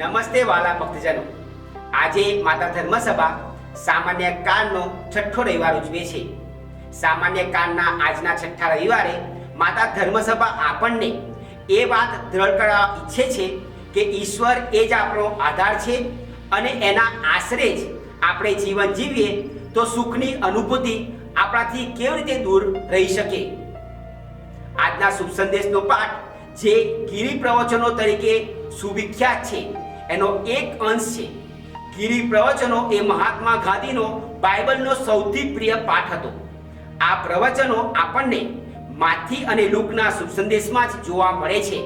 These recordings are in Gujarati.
નમસ્તે વાલા ભક્તજનો. આજે માતા ધર્મસભા સામાન્ય કાળનો છઠ્ઠો રવિવાર ઉજવે છે. સામાન્ય કાળના આજના છઠ્ઠા રવિવારે માતા ધર્મસભા આપણને એ વાત દ્રઢ કરવા ઈચ્છે છે કે ઈશ્વર એ જ આપણો આધાર છે અને એના આશરે જ આપણે જીવન જીવીએ તો સુખની અનુભૂતિ આપણાથી કેવી રીતે દૂર રહી શકે? આજના શુભ સંદેશનો પાઠ જે ગિરી પ્રવચનો તરીકે સુવિખ્યાત છે. એનો એક અંશ છે. ગિરી પ્રવચનો એ મહાત્મા ગાંધીનો બાઇબલનો સૌથી પ્રિય પાઠ હતો. આ પ્રવચનો આપણને માથી અને લુકના શુભ સંદેશમાં જ જોવા મળે છે.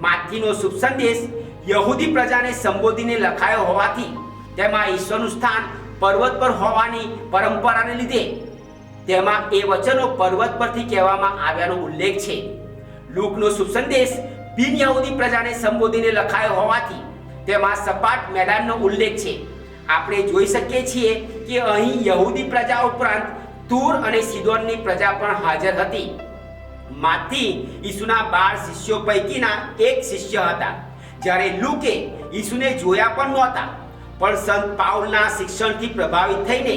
માથીનો શુભ સંદેશ યહૂદી પ્રજાને સંબોધીને લખાયો હોવાથી તેમાં ઈશ્વરનું સ્થાન પર્વત પર હોવાની પરંપરાને લીધે તેમાં એ વચનો પર્વત પરથી કહેવામાં આવ્યાનો ઉલ્લેખ છે. લૂકનો શુભ સંદેશ બિન યહૂદી પ્રજાને સંબોધીને લખાયો હોવાથી તેમાં સપાટ મેદાનનો ઉલ્લેખ છે. આપણે જોઈ શકીએ છીએ કે અહીં યહૂદી પ્રજા ઉપરાંત તૂર અને સિદોનની પ્રજા પણ હાજર હતી. માથી ઈસુના બાર શિષ્યો પૈકીના એક શિષ્ય હતા. જ્યારે લુકે ઈસુને જોયા પણ નહોતા. પણ સંત પાઉલના શિક્ષણથી પ્રભાવિત થઈને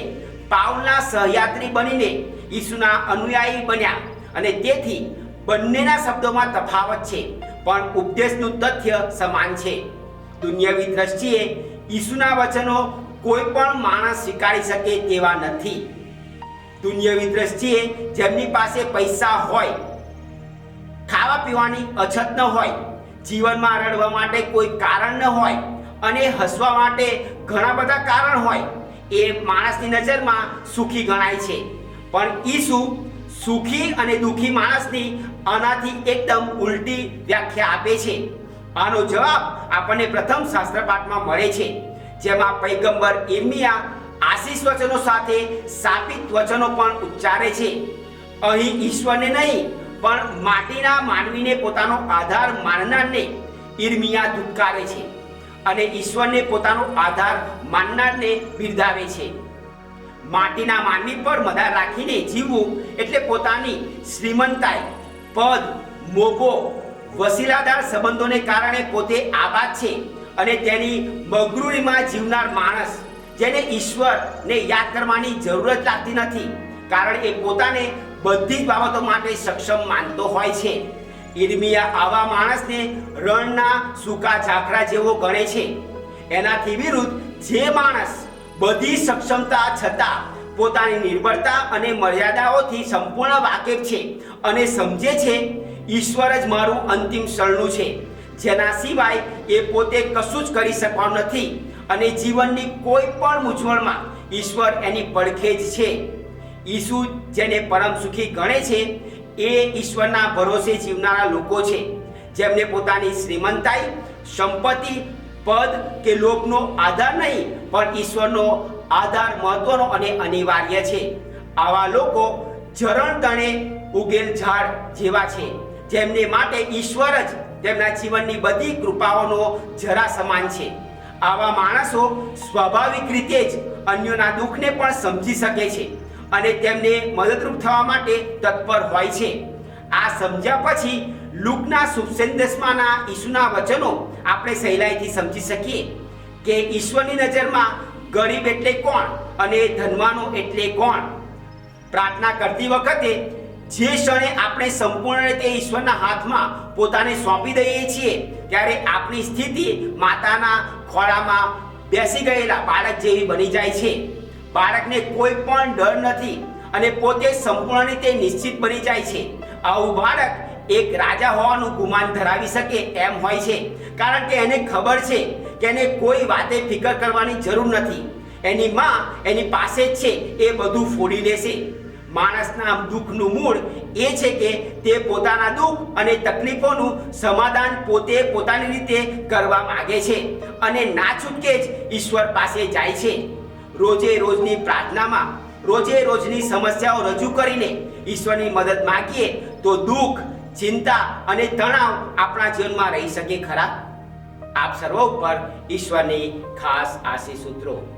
પાઉલના સહયાત્રી બનીને ઈસુના અનુયાયી બન્યા અને તેથી બંનેના શબ્દોમાં તફાવત છે. પણ ઉપદેશનું તથ્ય સમાન છે. દુનિયાવી દ્રષ્ટિએ ઈસુના વચનો કોઈ પણ માણસ સ્વીકારી શકે તેવા નથી. દુનિયાવી દ્રષ્ટિએ જેમની પાસે પૈસા હોય, ખાવા પીવાની અછત ન હોય, જીવનમાં રડવા માટે કોઈ કારણ ન હોય અને હસવા માટે ઘણા બધા કારણ હોય, એ માણસની નજરમાં સુખી ગણાય છે. પણ ઈસુ સુખી અને દુખી માણસની આનાથી એકદમ ઉલટી વ્યાખ્યા આપે છે. આનો જવાબ આપણને પ્રથમ શાસ્ત્ર પાઠમાં મળે છે. જેમાં પૈગંબર ઇર્મિયા આશીષ વચનો સાથે શાપિત વચનો પણ ઉચ્ચારે છે. અહીં ઈશ્વરને નહીં, પણ માટીના માનવીને પોતાનો આધાર માનનારને ઇર્મિયા ધુતકારે છે અને ઈશ્વરને પોતાનો આધાર માનનારને બિરદાવે છે. માટીના માનવી પર મદાર રાખીને જીવવું એટલે પોતાની શ્રીમંતાઈ, પદ, મોભો વસીલાદાર સંબંધોને કારણે પોતે આબાદ છે અને તેની મગરૂરીમાં જીવનાર માણસ, જેને ઈશ્વરને યાદ કરવાની જરૂર જ લાગતી નથી, કારણ એ પોતાને બધી જ બાબતો માટે સક્ષમ માનતો હોય છે. ઇર્મિયા આવા માણસને રણના સૂકા ઝાકરા જેવો ગણે છે. એનાથી વિરુદ્ધ જે માણસ બધી સક્ષમતા છતાં પોતાની નિર્ભરતા અને મર્યાદાઓથી સંપૂર્ણ વાકેફ છે અને સમજે છે ઈશ્વર જ મારું અંતિમ શરણું છે. જેના સિવાય એ પોતે કશું જ કરી શકવાનું નથી અને જીવનની કોઈ પણ મૂંઝવણમાં ઈશ્વર એની પડખે જ છે. ઈસુ જેને પરમ સુખી ગણે છે, એ ઈશ્વરના ભરોસે જીવનારા લોકો છે. જેમને પોતાની શ્રીમંતાઈ, સંપત્તિ, પદ કે લોકનો આધાર નહીં, પણ ઈશ્વરનો આધાર મહત્વનો અને અનિવાર્ય છે. આવા લોકો જરણ તણે ઉગેલ ઝાડ જેવા છે. જેમને માટે ઈશ્વર જ તેમના જીવનની બધી કૃપાઓનો જરા સમાન છે. આવા માણસો સ્વાભાવિક રીતે જ અન્યોના દુઃખને પણ સમજી શકે છે અને તેમને મદદરૂપ થવા માટે તત્પર હોય છે. આ સમજ્યા પછી લુકના શુભ સંદેશમાંના ઈસુના વચનો આપણે સહેલાઈથી સમજી શકીએ કે ઈશ્વરની નજરમાં ગરીબ એટલે કોણ અને ધનવાનો એટલે કોણ? પ્રાર્થના કરતી વખતે જે ક્ષણે આપણે સંપૂર્ણ રીતે ઈશ્વરના હાથમાં પોતાને સોંપી દઈએ છીએ, ત્યારે આપણી સ્થિતિ માતાના ખોળામાં બેસી ગયેલા બાળક જેવી બની જાય છે. બાળકને કોઈ પણ ડર નથી અને પોતે સંપૂર્ણ રીતે નિશ્ચિત બની જાય છે. આવું બાળક એક રાજા હોવાનું ગુમાન ધરાવી શકે એમ હોય છે. કારણ કે એને ખબર છે કે એને કોઈ વાતે ફિકર કરવાની જરૂર નથી. એની માં એની પાસે જ છે, એ બધું ફોડી લેશે. માણસના દુઃખનું મૂળ એ છે કે તે પોતાના દુઃખ અને તકલીફોનું સમાધાન પોતે પોતાની રીતે કરવા માગે છે અને ના છૂટકે જ ઈશ્વર પાસે જાય છે. રોજે રોજની પ્રાર્થનામાં, રોજે રોજની સમસ્યાઓ રજૂ કરીને ઈશ્વરની મદદ માંગીએ તો દુઃખ, ચિંતા અને તણાવ આપણા જીવનમાં રહી શકે ખરા? આપ સર્વ ઉપર ઈશ્વરની ખાસ આશીષ સૂત્રો